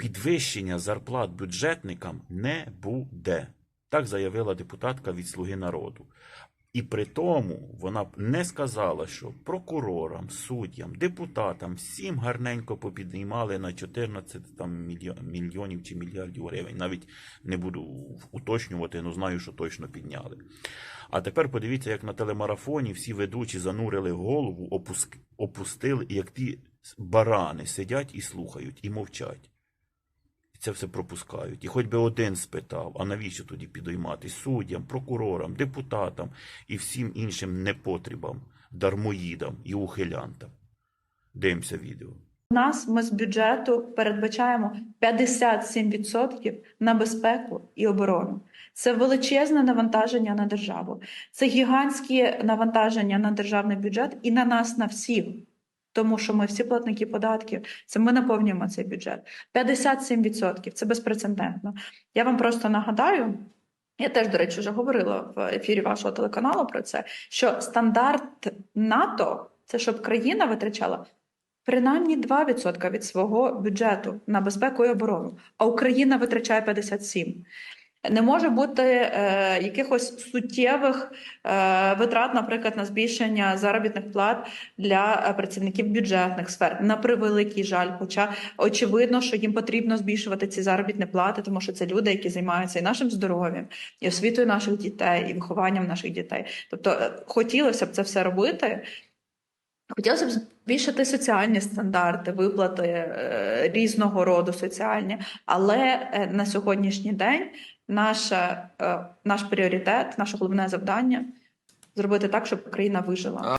підвищення зарплат бюджетникам не буде. Так заявила депутатка від Слуги народу. І при тому вона не сказала, що прокурорам, суддям, депутатам всім гарненько попіднімали на 14 там, мільйонів чи мільярдів гривень. Навіть не буду уточнювати, але знаю, що точно підняли. А тепер подивіться, як на телемарафоні всі ведучі занурили голову, опустили, як ті барани сидять і слухають, і мовчать. Це все пропускають. І хоч би один спитав, а навіщо тоді підійматись суддям, прокурорам, депутатам і всім іншим непотрібам, дармоїдам і ухилянтам. Дивимося відео. У нас ми з бюджету передбачаємо 57% на безпеку і оборону. Це величезне навантаження на державу. Це гігантські навантаження на державний бюджет і на нас, на всіх. Тому що ми всі платники податків, це ми наповнюємо цей бюджет. 57% це безпрецедентно. Я вам просто нагадаю. Я теж, до речі, вже говорила в ефірі вашого телеканалу про це, що стандарт НАТО це щоб країна витрачала принаймні 2% від свого бюджету на безпеку і оборону, а Україна витрачає 57%. Не може бути е, якихось суттєвих е, витрат, наприклад, на збільшення заробітних плат для е, працівників бюджетних сфер. На превеликий жаль, хоча очевидно, що їм потрібно збільшувати ці заробітні плати, тому що це люди, які займаються і нашим здоров'ям, і освітою наших дітей, і вихованням наших дітей. Тобто е, хотілося б це все робити. Хотілося б збільшити соціальні стандарти, виплати е, різного роду соціальні, але е, на сьогоднішній день наша, е, наш пріоритет, наше головне завдання зробити так, щоб країна вижила.